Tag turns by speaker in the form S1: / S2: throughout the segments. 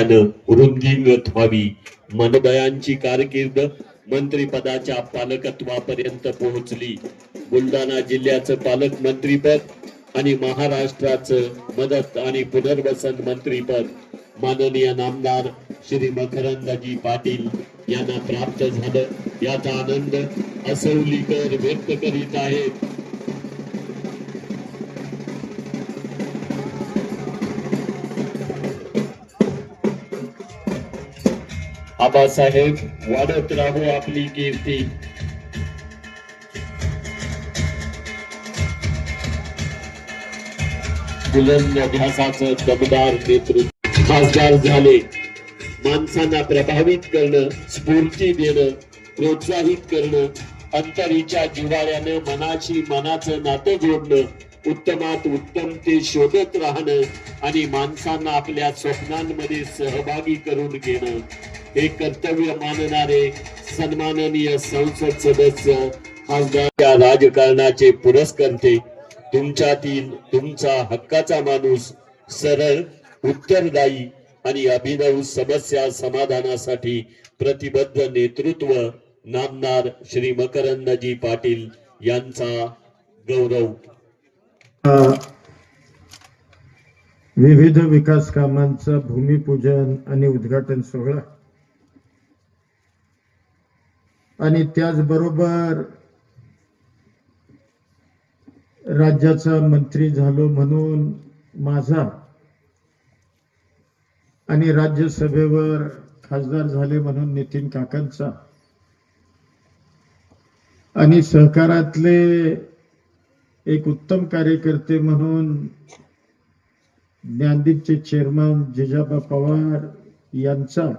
S1: त्यानं वृद्धिंगत व्हावी मनोदयांची कारकीर्द मंत्रिपदाच्या पालकत्वापर्यंत पोहोचली. बुलढाणा जिल्ह्याचं पालकमंत्रीपद आणि महाराष्ट्राचं मदत आणि पुनर्वसन मंत्रीपद. माननीय नामदार श्री मकरंदजी पाटील यांना प्राप्त झालं. याचा आनंद असौलीकर व्यक्त करीत आहेत. आबासाहेब वाढत राहू आपली कीर्ती. बुलंद ध्यासाचं दमदार नेतृत्व खासदार झाले. माणसांना प्रभावित करणं स्फूर्ती देणं प्रोत्साहित करणं अंतरीच्या जिवाळ्यानं मनाशी मनाचं नातं जोडणं उत्तमात उत्तम ते शोधत राहणं आणि माणसांना आपल्या स्वप्नांमध्ये सहभागी करून घेणं. हे कर्तव्य मानणारे सन्माननीय संसद सदस्य खासदार या राजकारणाचे पुरस्कर्ते तुमच्यातील तुमचा हक्काचा माणूस सरळ उत्तरदायी आणि अभिनव समस्या समाधानासाठी प्रतिबद्ध नेतृत्व नामदार श्री मकरंदजी पाटील यांचा गौरव.
S2: विविध विकास कामांचं भूमिपूजन आणि उद्घाटन सोहळा. आणि त्याचबरोबर राज्याचा मंत्री झालो म्हणून माझा आणि राज्यसभेवर खासदार झाले म्हणून नितीन काकांचा आणि सहकारातले एक उत्तम कार्यकर्ते म्हणून ज्ञानदीपचे चेअरमन जिजाबा पवार यांचा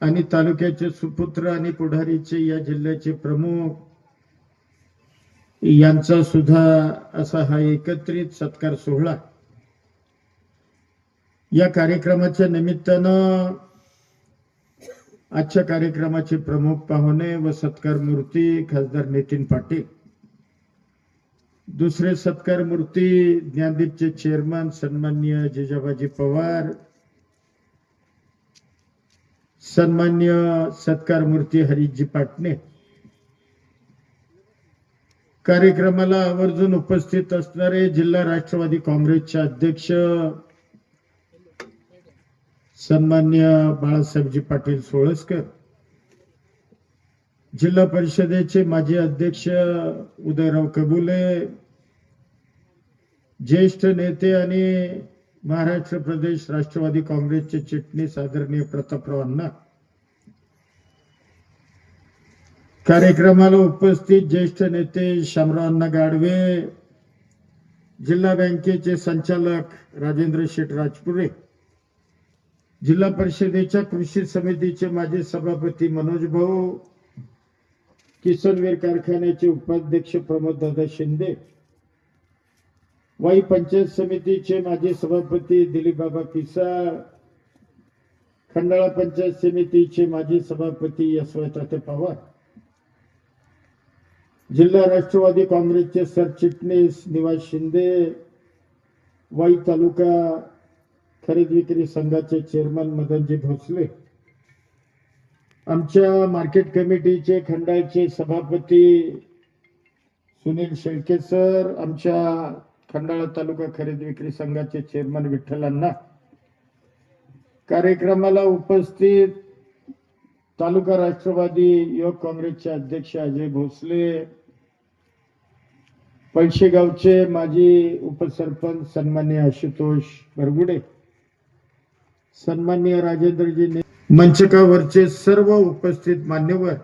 S2: आणि तालुक्याचे सुपुत्र आणि पुढारीचे या जिल्ह्याचे प्रमुख यांचा सुद्धा असा हा एकत्रित सत्कार सोहळा. या कार्यक्रमाच्या निमित्तानं आजच्या कार्यक्रमाचे प्रमुख पाहुणे व सत्कार मूर्ती खासदार नितीन पाटील. दुसरे सत्कार मूर्ती ज्ञानदीपचे चेअरमन सन्माननीय जिजाबाजी पवार सन्मान्य सत्कार मूर्ती हरिजी पाटणे. कार्यक्रमाला आवर्जून उपस्थित असणारे जिल्हा राष्ट्रवादी काँग्रेसचे अध्यक्ष सन्मान्य बाळासाहेबजी पाटील सोळसकर. जिल्हा परिषदेचे माजी अध्यक्ष उदयराव कबुले ज्येष्ठ नेते आणि महाराष्ट्र प्रदेश राष्ट्रवादी काँग्रेसचे चिटणीस आदरणीय प्रतापरावांना कार्यक्रमाला उपस्थित ज्येष्ठ नेते शामरावांना गाडवे जिल्हा बँकेचे संचालक राजेंद्र शेठ राजपुरे जिल्हा परिषदेच्या कृषी समितीचे माजी सभापती मनोज भाऊ किसनवीर कारखान्याचे उपाध्यक्ष प्रमोद दादा शिंदे वाई पंचायत समितीचे माजी सभापती दिलीप बाबा पिसाळ खंडाळा पंचायत समितीचे माजी सभापती यशवंत पवार जिल्हा राष्ट्रवादी काँग्रेसचे सरचिटणीस निवास शिंदे वाई तालुका खरेदी विक्री संघाचे चेअरमन मदनजी भोसले आमच्या मार्केट कमिटीचे खंडाळचे सभापती सुनील शेळके सर आमच्या खंडाळा तालुका खरेदी विक्री संघाचे चेअरमन विठ्ठलांना कार्यक्रमाला उपस्थित तालुका राष्ट्रवादी युवक काँग्रेसचे अध्यक्ष अजय भोसले पळशेगावचे माजी उपसरपंच सन्मान्य आशुतोष भरगुडे सन्मान्य राजेंद्रजी मंचकावरचे सर्व उपस्थित मान्यवर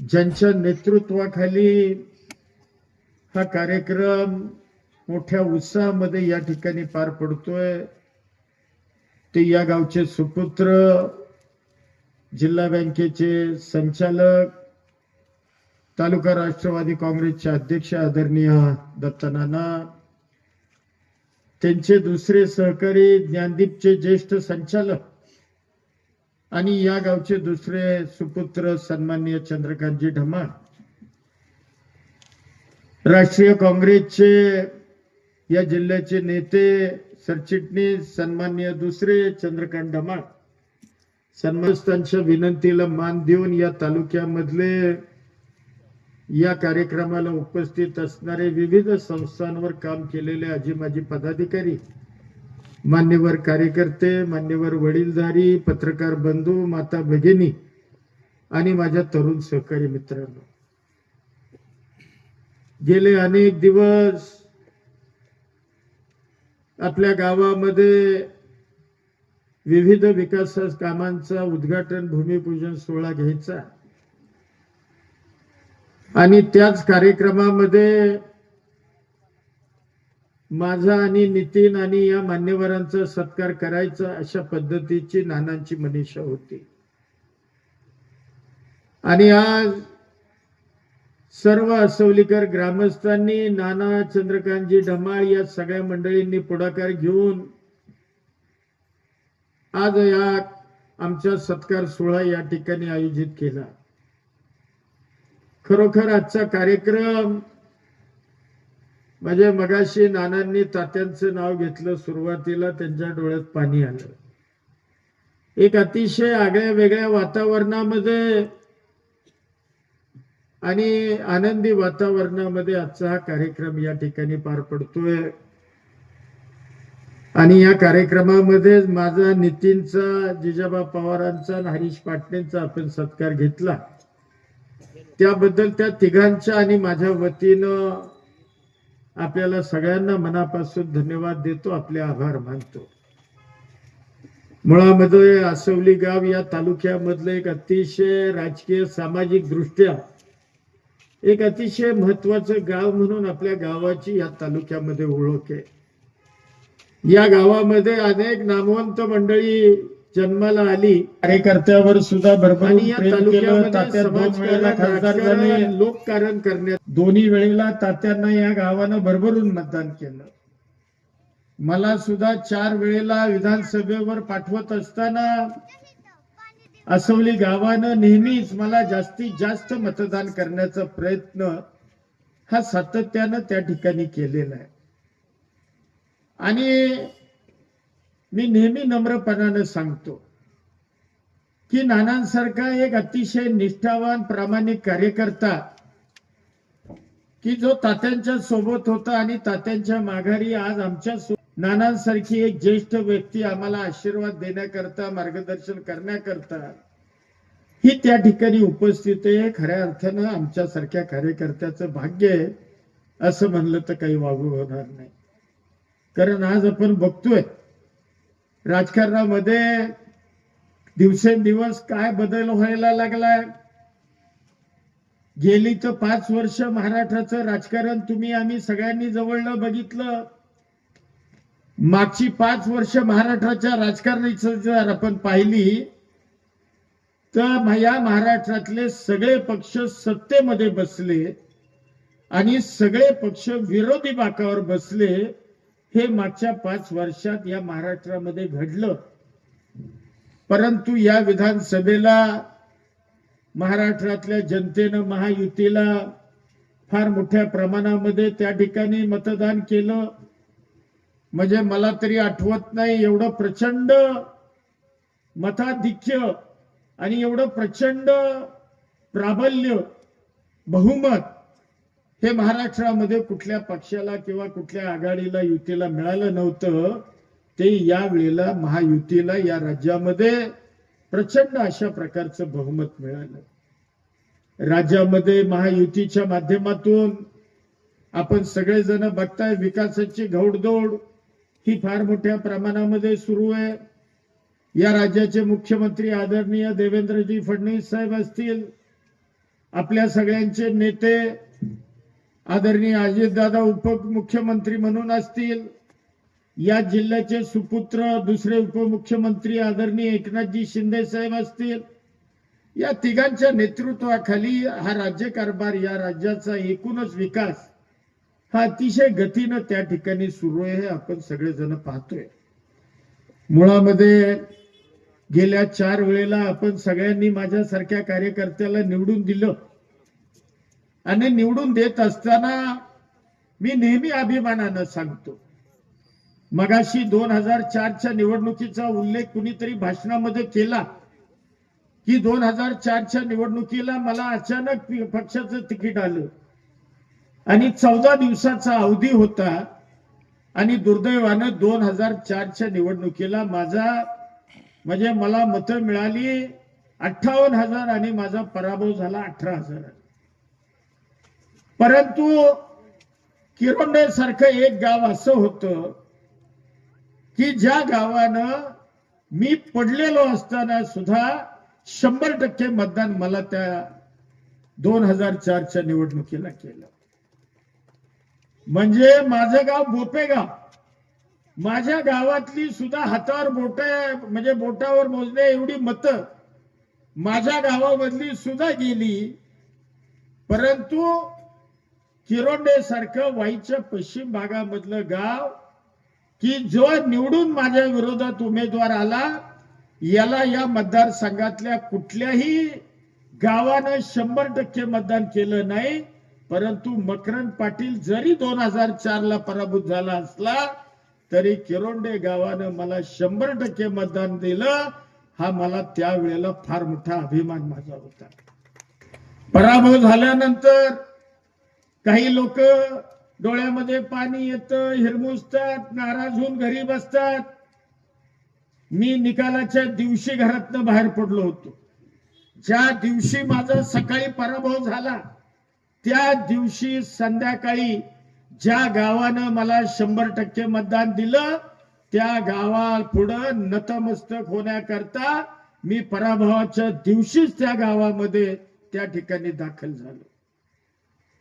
S2: ज्यांच्या नेतृत्वाखाली हा कार्यक्रम मोठ्या उत्साहामध्ये या ठिकाणी पार पडतोय. ते या गावचे सुपुत्र जिल्हा बँकेचे संचालक तालुका राष्ट्रवादी काँग्रेसचे अध्यक्ष आदरणीय दत्तनाना त्यांचे दुसरे सहकारी ज्ञानदीपचे ज्येष्ठ संचालक आणि या गावचे दुसरे सुपुत्र सन्माननीय चंद्रकांतजी ढमाण राष्ट्रीय काँग्रेसचे या जिल्ह्याचे नेते सरचिटणीस सन्मान्य दुसरे चंद्रकांत डमाळ सन्मानस्थांच्या विनंतीला मान देऊन या तालुक्यामधले या कार्यक्रमाला उपस्थित असणारे विविध संस्थांवर काम केलेले आजी माजी पदाधिकारी मान्यवर कार्यकर्ते मान्यवर वडीलधारी पत्रकार बंधू माता भगिनी आणि माझ्या तरुण सहकारी मित्रांनो. गेले अनेक दिवस आपल्या गावामध्ये विविध विकास कामांचा उद्घाटन भूमिपूजन सोहळा घ्यायचा. आणि त्याच कार्यक्रमामध्ये माझा आणि नितीन आणि या मान्यवरांचा सत्कार करायचा अशा पद्धतीची नानांची मनीषा होती. आणि आज सर्व असवलीकर ग्रामस्थांनी नाना चंद्रकांतजी ढमाळ या सगळ्या मंडळींनी पुढाकार घेऊन आज या आमच्या सत्कार सोहळा या ठिकाणी आयोजित केला. खरोखर आजचा कार्यक्रम म्हणजे मगाशी नानांनी तात्यांचं नाव घेतलं सुरुवातीला त्यांच्या डोळ्यात पाणी आलं. एक अतिशय आगळ्या वेगळ्या वातावरणामध्ये आणि आनंदी वातावरणामध्ये आजचा हा कार्यक्रम या ठिकाणी पार पडतोय. आणि या कार्यक्रमामध्ये माझा नितीनचा जिजाबा पवारांचा आणि हरीश पाटणेंचा आपण सत्कार घेतला. त्याबद्दल त्या तिघांच्या आणि माझ्या वतीनं आपल्याला सगळ्यांना मनापासून धन्यवाद देतो आपले आभार मानतो. मुळामध्ये आसवली गाव या तालुक्यामधलं एक अतिशय राजकीय सामाजिक दृष्ट्या एक अतिशय महत्वाचं गाव म्हणून आपल्या गावाची या तालुक्यामध्ये ओळख आहे. या गावामध्ये अनेक नामवंत मंडळी जन्माला आली. कार्यकर्त्यावर सुद्धा
S3: आणि या तालुक्यामध्ये समाजकारण, राजकारण,
S2: लोककारण करण्यात दोन्ही वेळेला तात्यांना या गावानं भरभरून मतदान केलं. मला सुद्धा चार वेळेला विधानसभेवर पाठवत असताना असवली गावानं नेहमीच मला जास्तीत जास्त मतदान करण्याचा प्रयत्न हा सातत्यानं त्या ठिकाणी केलेला आहे. आणि मी नेहमी नम्रपणानं सांगतो की नानांसारखा एक अतिशय निष्ठावान प्रामाणिक कार्यकर्ता की जो तात्यांच्या सोबत होता आणि तात्यांच्या माघारी आज आमच्या सो- नानांसारखी एक ज्येष्ठ व्यक्ती आम्हाला आशीर्वाद देण्याकरता मार्गदर्शन करण्याकरता ही त्या ठिकाणी उपस्थित आहे. खऱ्या अर्थानं आमच्यासारख्या कार्यकर्त्याचं भाग्य आहे. असं म्हणलं तर काही वागू होणार नाही. कारण आज आपण बघतोय राजकारणामध्ये दिवसेंदिवस काय बदल व्हायला लागलाय? गेली तर पाच वर्ष महाराष्ट्राचं राजकारण तुम्ही आम्ही सगळ्यांनी जवळलं बघितलं. मागची पाच वर्ष महाराष्ट्राच्या राजकारणाची जर आपण पाहिली तर या महाराष्ट्रातले सगळे पक्ष सत्तेमध्ये बसले आणि सगळे पक्ष विरोधी बाकावर बसले हे मागच्या पाच वर्षात या महाराष्ट्रामध्ये घडलं. परंतु या विधानसभेला महाराष्ट्रातल्या जनतेनं महायुतीला फार मोठ्या प्रमाणामध्ये त्या ठिकाणी मतदान केलं. म्हणजे मला तरी आठवत नाही एवढं प्रचंड मताधिक्य आणि एवढं प्रचंड प्राबल्य बहुमत हे महाराष्ट्रामध्ये कुठल्या पक्षाला किंवा कुठल्या आघाडीला युतीला मिळालं नव्हतं. ते या वेळेला महायुतीला या राज्यामध्ये प्रचंड अशा प्रकारचं बहुमत मिळालं. राज्यामध्ये महायुतीच्या माध्यमातून आपण सगळेजण बघताय विकासाची घौडदौड ही फार मोठ्या प्रमाणामध्ये सुरू आहे. या राज्याचे मुख्यमंत्री आदरणीय देवेंद्रजी फडणवीस साहेब असतील आपल्या सगळ्यांचे नेते आदरणीय अजितदादा उपमुख्यमंत्री म्हणून असतील या जिल्ह्याचे सुपुत्र दुसरे उपमुख्यमंत्री आदरणीय एकनाथजी शिंदे साहेब असतील या तिघांच्या नेतृत्वाखाली हा राज्यकारभार या राज्याचा एकूणच विकास हा अतिशय गतीनं त्या ठिकाणी सुरू आहे हे आपण सगळेजण पाहतोय. मुळामध्ये गेल्या चार वेळेला आपण सगळ्यांनी माझ्यासारख्या कार्यकर्त्याला निवडून दिलं. आणि निवडून देत असताना मी नेहमी अभिमानानं सांगतो. मगाशी दोन हजार चारच्या निवडणुकीचा उल्लेख कुणीतरी भाषणामध्ये केला की दोन हजार चारच्या निवडणुकीला मला अचानक पक्षाचं तिकीट आलं. आणि चौदा दिवसाचा अवधी होता आणि दुर्दैवानं दोन हजार चारच्या निवडणुकीला माझा म्हणजे मला मतं मिळाली अठ्ठावन्न हजार आणि माझा पराभव झाला अठरा हजार. परंतु किरोंडे सारखं एक गाव असं होतं की ज्या गावानं मी पडलेलो असताना सुद्धा शंभर टक्के मतदान मला त्या दोन हजार चारच्या निवडणुकीला केलं. म्हणजे माझं गाव बोपेगाव. माझ्या गावातली सुद्धा हातावर बोट म्हणजे बोटावर मोजणे एवढी मतं. माझ्या गावामधली सुद्धा गेली परंतु किरोंडे सारखं वाईच्या पश्चिम भागामधलं गाव की जो निवडून माझ्या विरोधात उमेदवार आला याला या मतदारसंघातल्या कुठल्याही गावानं शंभर टक्के मतदान केलं नाही. परंतु मकरंद पाटील जरी दोन हजार चार ला पराभूत झाला असला तरी किरोंडे गावानं मला शंभर टक्के मतदान दिलं. हा मला त्यावेळेला फार मोठा अभिमान माझा होता. पराभव झाल्यानंतर काही लोक डोळ्यामध्ये पाणी येतं हिरमुसतात नाराज होऊन घरी बसतात. मी निकालाच्या दिवशी घरातनं बाहेर पडलो होतो. ज्या दिवशी माझा सकाळी पराभव झाला त्या दिवशी संध्याकाळी ज्या गावानं मला शंभर टक्के मतदान दिलं त्या गावा पुढं नतमस्तक होण्याकरता मी पराभवाच्या दिवशीच त्या गावामध्ये त्या ठिकाणी दाखल झालो.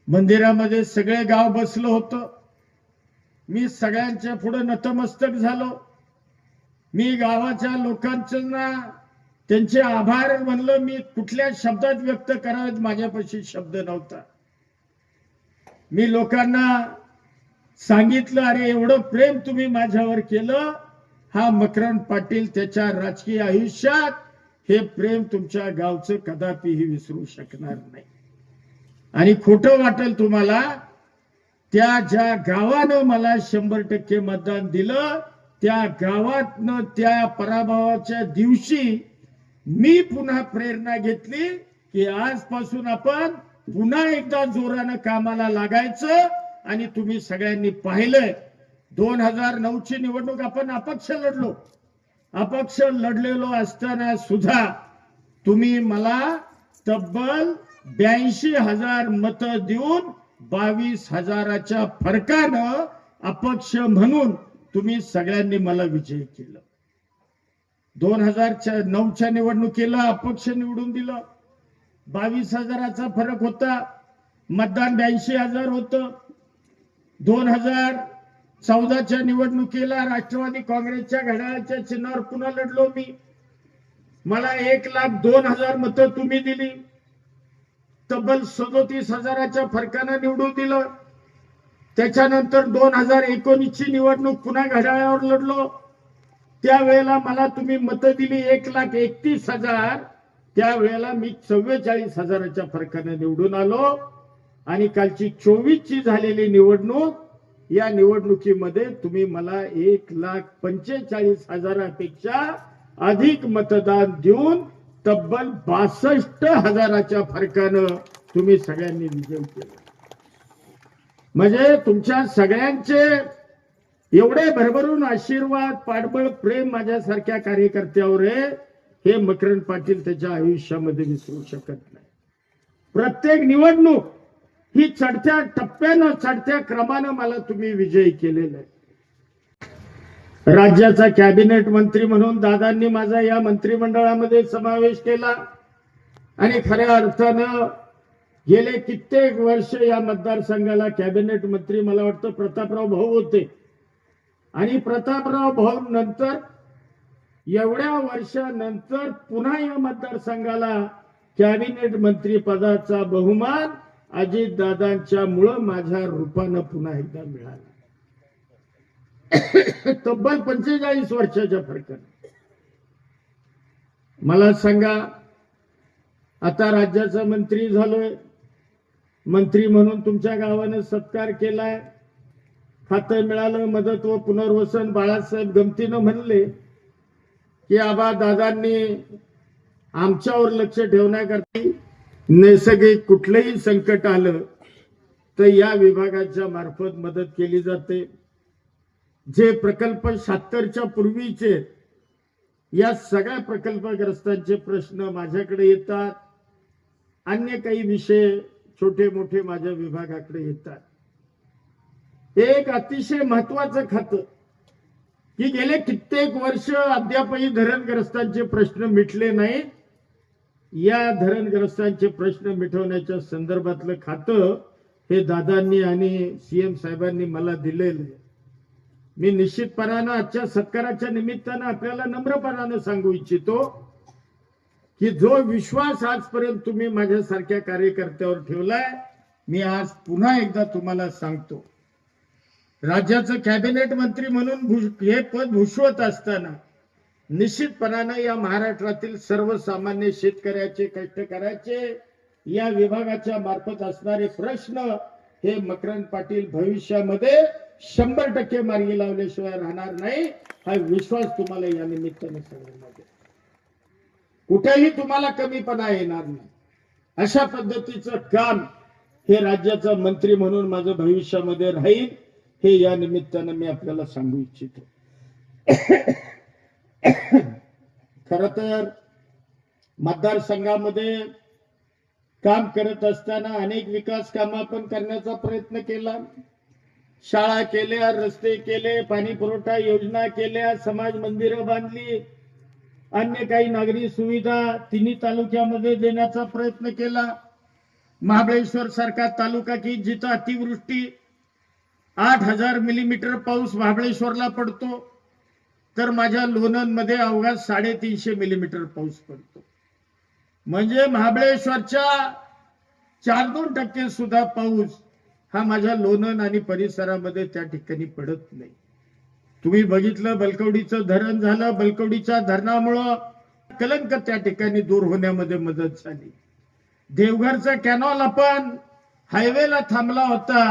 S2: मंदिरामध्ये सगळे गाव बसलं होतं. मी सगळ्यांच्या पुढे नतमस्तक झालो. मी गावाच्या लोकांना त्यांचे आभार म्हणलं मी कुठल्या शब्दात व्यक्त करावेत माझ्यापाशी शब्द नव्हता. मी लोकांना सांगितलं अरे एवढं प्रेम तुम्ही माझ्यावर केलं हा मकरंद पाटील त्याच्या राजकीय आयुष्यात हे प्रेम तुमच्या गावचं कदापिही विसरू शकणार नाही. आणि खोटं वाटेल तुम्हाला त्या ज्या गावानं मला शंभर टक्के मतदान दिलं त्या गावातनं त्या पराभवाच्या दिवशी मी पुन्हा प्रेरणा घेतली की आजपासून आपण पुन्हा एकदा जोरानं कामाला लागायचं आणि तुम्ही सगळ्यांनी पाहिलंय. दोन हजार नऊची निवडणूक आपण अपक्ष लढलो. अपक्ष लढलेलो असताना सुद्धा तुम्ही मला तब्बल ब्याऐंशी हजार मत देऊन बावीस हजाराच्या फरकानं अपक्ष म्हणून तुम्ही सगळ्यांनी मला विजय केलं. दोन हजार नऊच्या निवडणुकीला अपक्ष निवडून दिलं. बावीस हजाराचा फरक होता. मतदान ब्याऐंशी हजार होतं. दोन हजार चौदाच्या निवडणुकीला राष्ट्रवादी काँग्रेसच्या घड्याळाच्या चिन्हावर पुन्हा लढलो मी. मला एक लाख दोन हजार मतं तुम्ही दिली. तब्बल सदोतीस हजाराच्या फरकानं निवडून दिलं. त्याच्यानंतर दोन हजार एकोणीसची निवडणूक पुन्हा घड्याळावर लढलो. त्यावेळेला मला तुम्ही मतं दिली एक लाख एकतीस हजार. त्यावेळेला मी चव्वेचाळीस हजाराच्या फरकाने निवडून आलो. आणि कालची चोवीस ची झालेली निवडणूक या निवडणुकीमध्ये तुम्ही मला एक लाख पंचेचाळीस हजारापेक्षा अधिक मतदान देऊन तब्बल बासष्ट हजाराच्या फरकानं तुम्ही सगळ्यांनी विजय केला. म्हणजे तुमच्या सगळ्यांचे एवढे भरभरून आशीर्वाद पाठबळ प्रेम माझ्यासारख्या कार्यकर्त्यावर आहे. हे मकरंद पाटील त्याच्या आयुष्यामध्ये विसरू शकत नाही. प्रत्येक निवडणूक ही चढत्या टप्प्यानं चढत्या क्रमानं मला तुम्ही विजयी केलेला आहे. राज्याचा कॅबिनेट मंत्री म्हणून दादांनी माझा या मंत्रिमंडळामध्ये समावेश केला आणि खऱ्या अर्थानं गेले कित्येक वर्ष या मतदारसंघाला कॅबिनेट मंत्री मला वाटतं प्रतापराव भाऊ होते. आणि प्रतापराव भाऊ नंतर एवढ्या वर्षानंतर पुन्हा या मतदारसंघाला कॅबिनेट मंत्री पदाचा बहुमान अजित दादांच्या मुळे माझ्या रूपानं पुन्हा एकदा मिळाला. तब्बल पंचेचाळीस वर्षाच्या फरकाने. मला सांगा आता राज्याचा मंत्री झालोय. मंत्री म्हणून तुमच्या गावानं सत्कार केलाय. खातं मिळालं मदत व पुनर्वसन बाळासाहेब गमतीनं म्हणले. की आबा दादांनी आमच्यावर लक्ष ठेवण्याकरता नैसर्गिक कुठलंही संकट आलं तर या विभागाच्या मार्फत मदत केली जाते. जे प्रकल्प शहात्तरच्या पूर्वीचे या सगळ्या प्रकल्पग्रस्तांचे प्रश्न माझ्याकडे येतात. अन्य काही विषय छोटे मोठे माझ्या विभागाकडे येतात. एक अतिशय महत्वाचं खातं ही गेले कित्येक वर्ष अद्यापही धरणग्रस्तांचे प्रश्न मिटले नाहीत या धरणग्रस्तांचे प्रश्न मिटवण्याच्या संदर्भातलं खातं हे दादांनी आणि सीएम साहेबांनी मला दिलेलं आहे. मी निश्चितपणानं आजच्या सत्काराच्या निमित्तानं आपल्याला नम्रपणानं सांगू इच्छितो की जो विश्वास आजपर्यंत तुम्ही माझ्यासारख्या कार्यकर्त्यावर ठेवलाय मी आज पुन्हा एकदा तुम्हाला सांगतो. राज्याचं कॅबिनेट मंत्री म्हणून हे पद भूषवत असताना निश्चितपणानं या महाराष्ट्रातील सर्वसामान्य शेतकऱ्याचे कष्टकऱ्याचे या विभागाच्या मार्फत असणारे प्रश्न हे मकरंद पाटील भविष्यामध्ये शंभर टक्के मार्गी लावल्याशिवाय राहणार नाही हा विश्वास तुम्हाला या निमित्ताने सांगण्यामध्ये कुठेही तुम्हाला कमीपणा येणार नाही. अशा पद्धतीचं काम हे राज्याचा मंत्री म्हणून माझं भविष्यामध्ये राहील. हे या निमित्तानं मी आपल्याला सांगू इच्छितो. खर तर मतदारसंघामध्ये काम करत असताना अनेक विकास काम आपण करण्याचा प्रयत्न केला. शाळा केल्या रस्ते केले पाणी पुरवठा योजना केल्या समाज मंदिरं बांधली अन्य काही नागरी सुविधा तिन्ही तालुक्यामध्ये देण्याचा प्रयत्न केला. महाबळेश्वर सारखा तालुका की जिथं अतिवृष्टी आठ हजार मिलीमीटर पाऊस महाबळेश्वरला पडतो तर माझ्या लोणंदमध्ये अवघा साडेतीनशे मिलीमीटर पाऊस पडतो. म्हणजे महाबळेश्वरच्या चार दोन टक्के सुद्धा पाऊस हा माझ्या लोणंद आणि परिसरामध्ये त्या ठिकाणी पडत नाही. तुम्ही बघितलं बलकवडीचं धरण झालं बलकवडीच्या धरणामुळं कलंक त्या ठिकाणी दूर होण्यामध्ये मदत झाली. देवघरचा कॅनॉल आपण हायवेला थांबला होता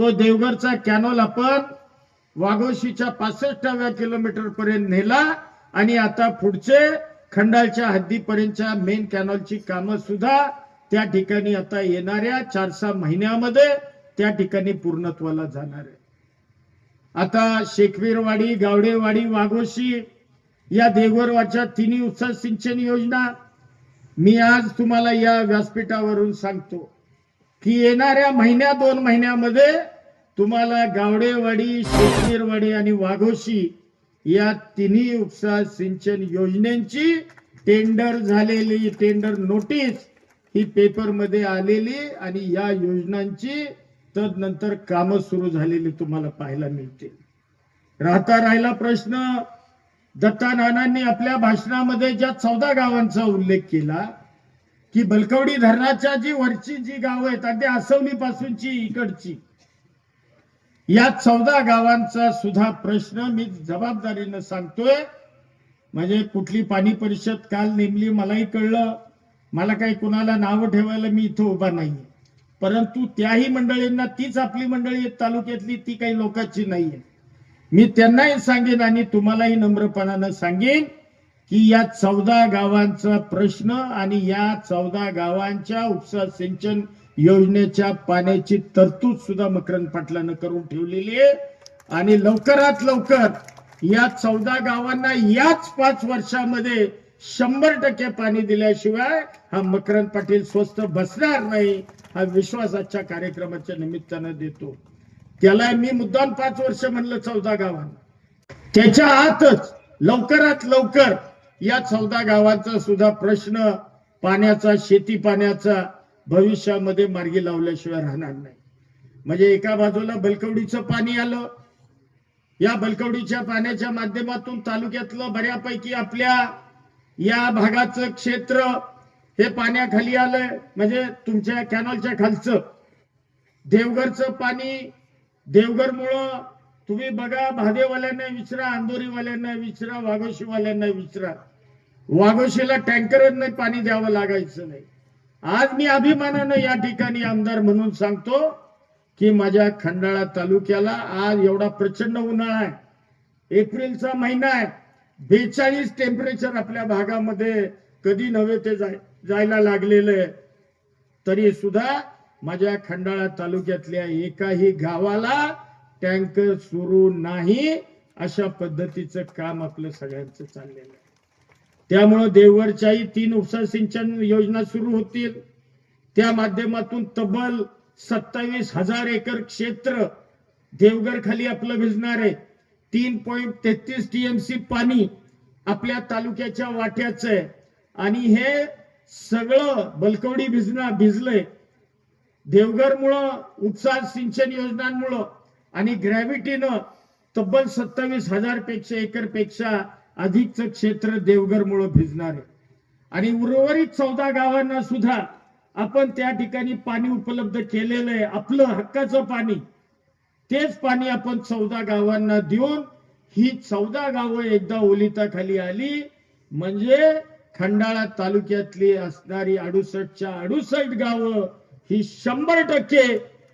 S2: तो देवघरचा कॅनॉल आपण वाघोशीच्या पासष्टाव्या किलोमीटर पर्यंत नेला आणि आता पुढचे खंडाळच्या हद्दीपर्यंतच्या मेन कॅनॉलची कामं सुद्धा त्या ठिकाणी आता येणाऱ्या चार सहा महिन्यामध्ये त्या ठिकाणी पूर्णत्वाला जाणार आहे. आता शेखवीरवाडी गावडेवाडी वाघोशी या देवघरवाच्या तिन्ही उत्साह सिंचन योजना मी आज तुम्हाला या व्यासपीठावरून सांगतो. की येणाऱ्या महिन्या दोन महिन्यामध्ये तुम्हाला गावडेवाडी शेखवीरवाडी आणि वाघोशी या तिन्ही उपसा सिंचन योजनेची टेंडर झालेली टेंडर नोटीस ही पेपरमध्ये आलेली आणि या योजनांची तदनंतर कामं सुरू झालेली तुम्हाला पाहायला मिळतील. राहता राहिला प्रश्न. दत्ता नानांनी आपल्या भाषणामध्ये ज्या चौदा गावांचा उल्लेख केला की बलकवडी धरणाच्या जी वरची जी गावं आहेत अगदी आसवणी पासूनची इकडची या चौदा गावांचा सुद्धा प्रश्न मी जबाबदारीनं सांगतोय. म्हणजे कुठली पाणी परिषद काल नेमली मलाही कळलं. मला काही कुणाला नावं ठेवायला मी इथं उभा नाहीये. परंतु त्याही मंडळींना तीच आपली मंडळी आहेत तालुक्यातली ती काही लोकांची नाहीये. मी त्यांनाही सांगेन आणि तुम्हालाही नम्रपणानं सांगेन. की या चौदा गावांचा प्रश्न आणि या चौदा गावांच्या उपसा सिंचन योजनेच्या पाण्याची तरतूद सुद्धा मकरंद पाटलानं करून ठेवलेली आहे. आणि लवकरात लवकर या चौदा गावांना याच पाच वर्षामध्ये शंभर टक्के पाणी दिल्याशिवाय हा मकरंद पाटील स्वस्त बसणार नाही हा विश्वास आजच्या कार्यक्रमाच्या निमित्तानं देतो. त्याला मी मुद्दाम पाच वर्ष म्हणलं चौदा गावांना. त्याच्या आतच लवकरात लवकर या चौदा गावांचा सुद्धा प्रश्न पाण्याचा शेती पाण्याचा भविष्यामध्ये मार्गी लावल्याशिवाय राहणार नाही. म्हणजे एका बाजूला बलकवडीचं पाणी आलं या बलकवडीच्या पाण्याच्या माध्यमातून तालुक्यातलं बऱ्यापैकी आपल्या या भागाचं क्षेत्र हे पाण्याखाली आलंय. म्हणजे तुमच्या कॅनॉलच्या खालचं देवघरचं पाणी देवघरमुळं तुम्ही बघा भादेवाल्यांना विचारा अंधोरीवाल्यांना विचारा वाघोशीवाल्यांना विचारा. वाघोशीला टँकरनं पाणी द्यावं लागायचं नाही. आज मी अभिमानानं या ठिकाणी आमदार म्हणून सांगतो की माझ्या खंडाळा तालुक्याला आज एवढा प्रचंड उन्हाळा आहे. एप्रिलचा महिना आहे. बेचाळीस टेम्परेचर आपल्या भागामध्ये कधी नव्हे ते जाय- जायला लागलेलं आहे. तरी सुद्धा माझ्या खंडाळा तालुक्यातल्या एकाही गावाला टँकर सुरू नाही अशा पद्धतीचं काम आपलं सगळ्यांचं चाललेलं आहे. त्यामुळं देवगडच्याही तीन उपसा सिंचन योजना सुरू होतील. त्या माध्यमातून तब्बल सत्तावीस हजार एकर क्षेत्र देवगड खाली आपलं भिजणार आहे. तीन पॉईंट तेहतीस टीएमसी पाणी आपल्या तालुक्याच्या वाट्याचं आहे. आणि हे सगळं बलकवडी भिजणं भिजलंय. देवगडमुळं उपसा सिंचन योजनांमुळं आणि ग्रॅव्हिटीनं तब्बल सत्तावीस हजारपेक्षा एकरपेक्षा अधिकचं क्षेत्र देवगडमुळं भिजणार आहे. आणि उर्वरित चौदा गावांना सुद्धा आपण त्या ठिकाणी पाणी उपलब्ध केलेलं आहे. आपलं हक्काचं पाणी तेच पाणी आपण चौदा गावांना देऊन ही चौदा गावं एकदा ओलिताखाली आली. म्हणजे खंडाळा तालुक्यातली असणारी अडुसष्टच्या अडुसष्ट गावं ही शंभर टक्के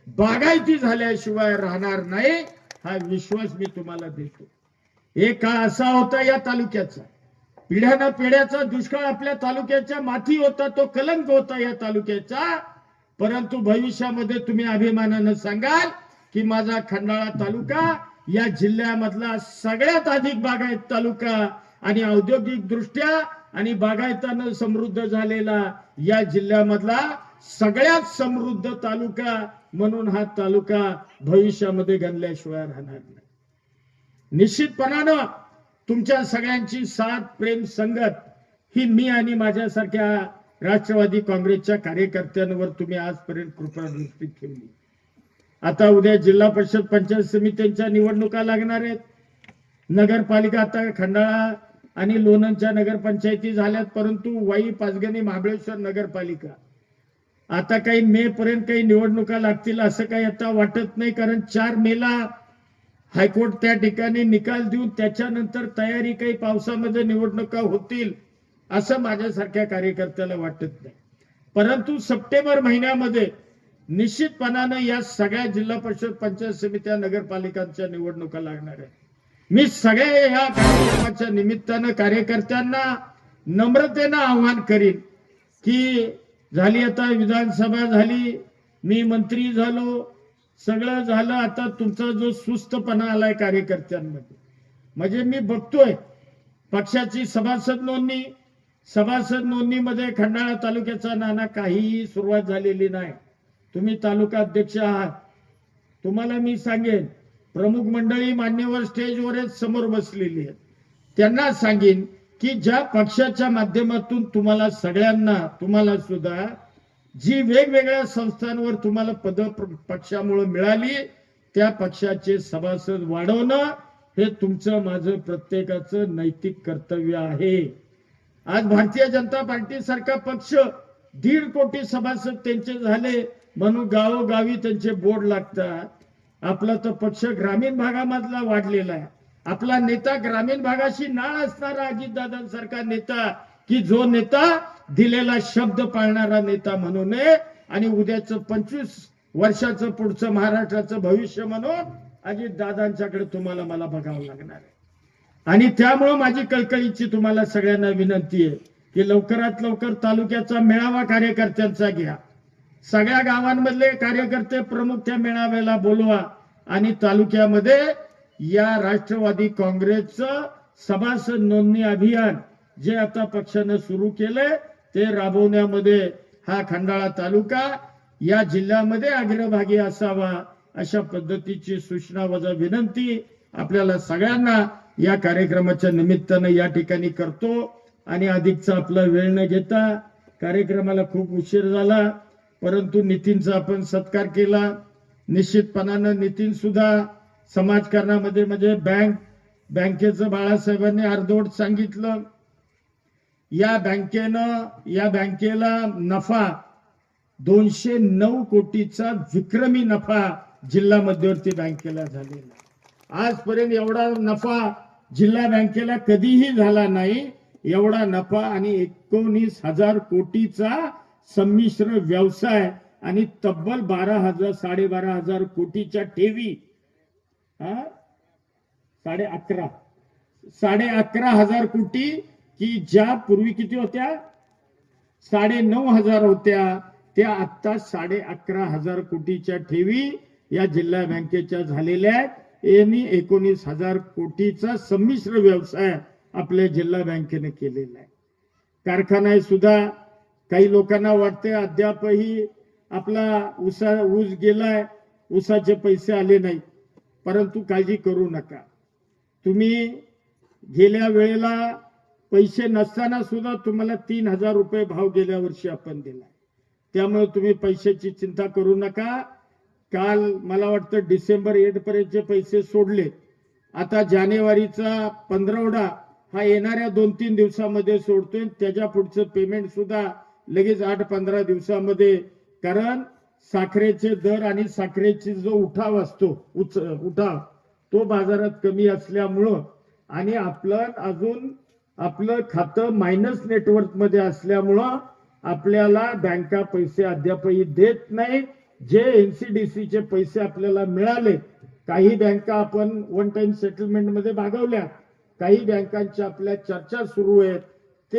S2: बागायती झाल्याशिवाय राहणार नाही हा विश्वास मी तुम्हाला देतो. एक काळ असा होता या तालुक्याचा. पिढ्यानं पिढ्याचा दुष्काळ आपल्या तालुक्याच्या माथी होता तो कलंक होता या तालुक्याचा. परंतु भविष्यामध्ये तुम्ही अभिमानानं सांगाल की माझा खंडाळा तालुका या जिल्ह्यामधला सगळ्यात अधिक बागायत तालुका आणि औद्योगिक दृष्ट्या आणि बागायतानं समृद्ध झालेला या जिल्ह्यामधला सगळ्यात समृद्ध तालुका म्हणून हा तालुका भविष्यामध्ये गणल्याशिवाय राहणार नाही. निश्चितपणानं तुमच्या सगळ्यांची साथ प्रेम संगत ही मी आणि माझ्यासारख्या राष्ट्रवादी काँग्रेसच्या कार्यकर्त्यांवर तुम्ही आजपर्यंत कृपादृष्टी ठेवली. आता उद्या जिल्हा परिषद पंचायत समित्यांच्या निवडणुका लागणार आहेत. नगरपालिका आता खंडाळा आणि लोणंदच्या नगरपंचायती झाल्यात परंतु वाई पाचगणी महाबळेश्वर नगरपालिका आता काही मे पर्यंत काही निवडणुका लागतील असं काही आता वाटत नाही कारण चार मेला हायकोर्ट त्या ठिकाणी निकाल देऊन त्याच्यानंतर तयारी काही पावसामध्ये निवडणुका होतील असं माझ्यासारख्या कार्यकर्त्याला वाटत नाही. परंतु सप्टेंबर महिन्यामध्ये निश्चितपणानं या सगळ्या जिल्हा परिषद पंचायत समित्या नगरपालिकांच्या निवडणुका लागणार आहे मी सगळ्या या कार्यक्रमाच्या निमित्तानं कार्यकर्त्यांना नम्रतेनं आव्हान करीन की झाली आता विधानसभा झाली मी मंत्री झालो सगळं झालं आता तुमचा जो सुस्तपणा आलाय कार्यकर्त्यांमध्ये. म्हणजे मी बघतोय पक्षाची सभासद नोंदणी सभासद नोंदणीमध्ये खंडाळा तालुक्याचा नाना काहीही सुरुवात झालेली नाही. तुम्ही तालुका अध्यक्ष आहात. तुम्हाला मी सांगेन प्रमुख मंडळी मान्यवर स्टेजवरच समोर बसलेली आहेत. त्यांना सांगेन की ज्या पक्षाच्या माध्यमातून तुम्हाला सगळ्यांना तुम्हाला सुद्धा जी वेगवेगळ्या संस्थांवर तुम्हाला पद पक्षामुळे मिळाली त्या पक्षाचे सभासद वाढवणं हे तुमचं माझं प्रत्येकाचं नैतिक कर्तव्य आहे. आज भारतीय जनता पार्टी सारखा पक्ष दीड कोटी सभासद त्यांचे झाले म्हणून गावोगावी त्यांचे बोर्ड लागतात. आपला तर पक्ष ग्रामीण भागामधला वाढलेला आहे. आपला नेता ग्रामीण भागाशी नाळ असणारा अजितदादांसारखा नेता की जो नेता दिलेला शब्द पाळणारा नेता म्हणू नये आणि उद्याचं पंचवीस वर्षाचं पुढचं महाराष्ट्राचं भविष्य म्हणून अजितदादांच्याकडे तुम्हाला मला बघावं लागणार आहे. आणि त्यामुळं माझी कळकळीची तुम्हाला सगळ्यांना विनंती आहे की लवकरात लवकर तालुक्याचा मेळावा कार्यकर्त्यांचा घ्या. सगळ्या गावांमधले कार्यकर्ते प्रमुख त्या मेळाव्याला बोलवा आणि तालुक्यामध्ये या राष्ट्रवादी काँग्रेसचं सभासद नोंदणी अभियान जे आता पक्षानं सुरू केलंय ते राबवण्यामध्ये हा खंडाळा तालुका या जिल्ह्यामध्ये अग्रभागी असावा अशा पद्धतीची सूचना वजा विनंती आपल्याला सगळ्यांना या कार्यक्रमाच्या निमित्तानं या ठिकाणी करतो. आणि अधिकचा आपला वेळ न घेता कार्यक्रमाला खूप उशीर झाला परंतु नितीनचा आपण सत्कार केला. निश्चितपणानं नितीन सुद्धा समाजकारणामध्ये म्हणजे बँक बँकेचं बाळासाहेबांनी अर्धवट सांगितलं. या बँकेनं या बँकेला नफा दोनशे नऊ कोटीचा विक्रमी नफा जिल्हा मध्यवर्ती बँकेला झालेला आजपर्यंत एवढा नफा जिल्हा बँकेला कधीही झाला नाही. एवढा नफा आणि एकोणीस हजार कोटीचा संमिश्र व्यवसाय आणि तब्बल बारा हजार साडेबारा हजार कोटीच्या ठेवी हा? साडे अकरा. साडे अकरा हजार कोटी की ज्या पूर्वी किती होत्या? साडे नऊ हजार होत्या. त्या आता साडे अकरा हजार कोटीच्या ठेवी या जिल्हा बँकेच्या झालेल्या आहेत. यांनी एकोणीस हजार कोटीचा संमिश्र व्यवसाय आपल्या जिल्हा बँकेने केलेला आहे. कारखाना सुद्धा. काही लोकांना वाटते अद्यापही आपला उसा ऊस गेलाय. उसाचे पैसे आले नाही परंतु काळजी करू नका. तुम्ही गेल्या वेळेला पैसे नसताना सुद्धा तुम्हाला तीन हजार रुपये भाव गेल्या वर्षी आपण दिलाय. त्यामुळे तुम्ही पैशाची चिंता करू नका. काल मला वाटतं डिसेंबर एट पर्यंतचे पैसे सोडले आता जानेवारीचा पंधरवडा हा येणाऱ्या दोन तीन दिवसामध्ये सोडतोय त्याच्या पुढचं पेमेंट सुद्धा लगेच आठ पंधरा दिवसामध्ये. कारण साखरेचे दर आणि साखरेची जो उठाव असतो उच उठाव तो बाजारात कमी असल्यामुळं आणि आपलं अजून आपलं खातं मायनस नेटवर्कमध्ये असल्यामुळं आपल्याला बँका पैसे अद्यापही देत नाही. जे एनसीडीसी चे पैसे आपल्याला मिळाले काही बँका आपण वन टाइम सेटलमेंटमध्ये भागवल्या काही बँकांच्या आपल्या चर्चा सुरू आहेत. ते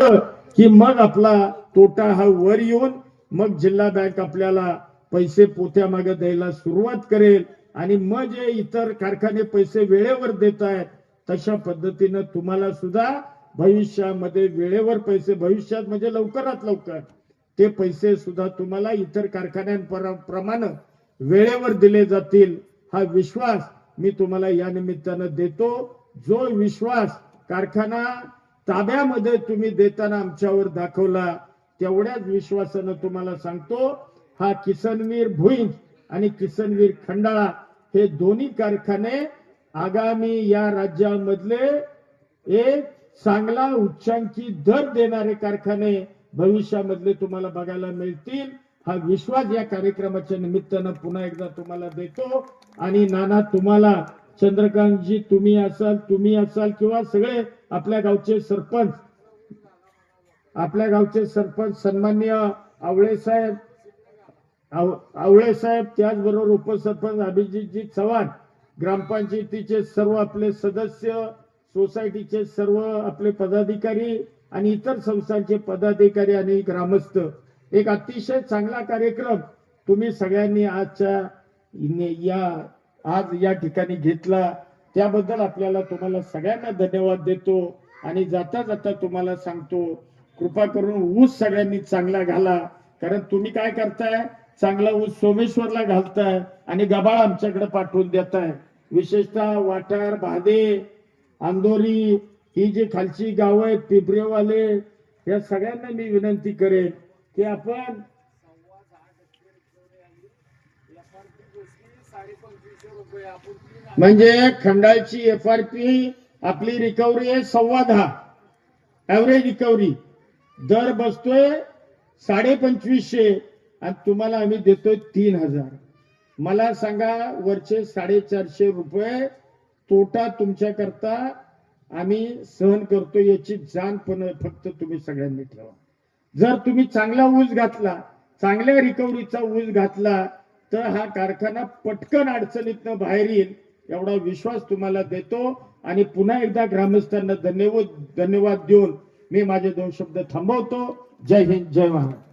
S2: की मग आपला तोटा हा वर येऊन मग जिल्हा बँक आपल्याला पैसे पोत्यामागे द्यायला सुरुवात करेल आणि मग जे इतर कारखाने पैसे वेळेवर देत आहेत तशा पद्धतीनं तुम्हाला सुद्धा भविष्यामध्ये वेळेवर पैसे भविष्यात म्हणजे लवकरात लवकर ते पैसे सुद्धा तुम्हाला इतर कारखान्यांप्रमाणे वेळेवर दिले जातील. हा विश्वास मी तुम्हाला या निमित्तानं देतो. जो विश्वास कारखाना ताब्यामध्ये तुम्ही देताना आमच्यावर दाखवला तेवढ्याच विश्वासानं तुम्हाला सांगतो. हा किसनवीर भुईंज आणि किसनवीर खंडाळा हे दोन्ही कारखाने आगामी या राज्यामधले एक चांगला उच्चांकी दर देणारे कारखाने भविष्यामधले तुम्हाला बघायला मिळतील. हा विश्वास या कार्यक्रमाच्या निमित्तानं पुन्हा एकदा तुम्हाला देतो. आणि नाना तुम्हाला चंद्रकांतजी तुम्ही असाल तुम्ही असाल किंवा सगळे आपल्या गावचे सरपंच आपल्या गावचे सरपंच सन्मान्य आवळे साहेब आवळे साहेब त्याचबरोबर उपसरपंच अभिजितजी चव्हाण ग्रामपंचायतीचे सर्व आपले सदस्य सोसायटीचे सर्व आपले पदाधिकारी आणि इतर संस्थांचे पदाधिकारी आणि ग्रामस्थ. एक अतिशय चांगला कार्यक्रम तुम्ही सगळ्यांनी आजच्या या आज या ठिकाणी घेतला. त्याबद्दल आपल्याला तुम्हाला सगळ्यांना धन्यवाद देतो आणि जाता जाता तुम्हाला सांगतो कृपा करून ऊस सगळ्यांनी चांगला घाला. कारण तुम्ही काय करताय चांगला ऊस सोमेश्वरला घालताय आणि गबाळ आमच्याकडे पाठवून देताय. विशेषतः वाटार भादे आंदोरी ही जी खालची गावं आहेत पिंपरेवाले या सगळ्यांना मी विनंती करेन की आपण म्हणजे खंडाळची एफ आर पी आपली रिकव्हरी आहे सव्वा दहा. ऍव्हरेज रिकव्हरी दर बसतोय साडे पंचवीसशे आणि तुम्हाला आम्ही देतोय तीन हजार. मला सांगा वरचे साडेचारशे रुपये तोटा तुमच्याकरता आम्ही सहन करतो याची जाण पण फक्त तुम्ही सगळ्यांनी ठेवा. जर तुम्ही चांगला ऊस घातला चांगल्या रिकव्हरीचा ऊस घातला तर हा कारखाना पटकन अडचणीतनं बाहेर येईल एवढा विश्वास तुम्हाला देतो. आणि पुन्हा एकदा ग्रामस्थांना धन्यवाद धन्यवाद देऊन मी माझे दोन शब्द थांबवतो. जय हिंद जय महाराज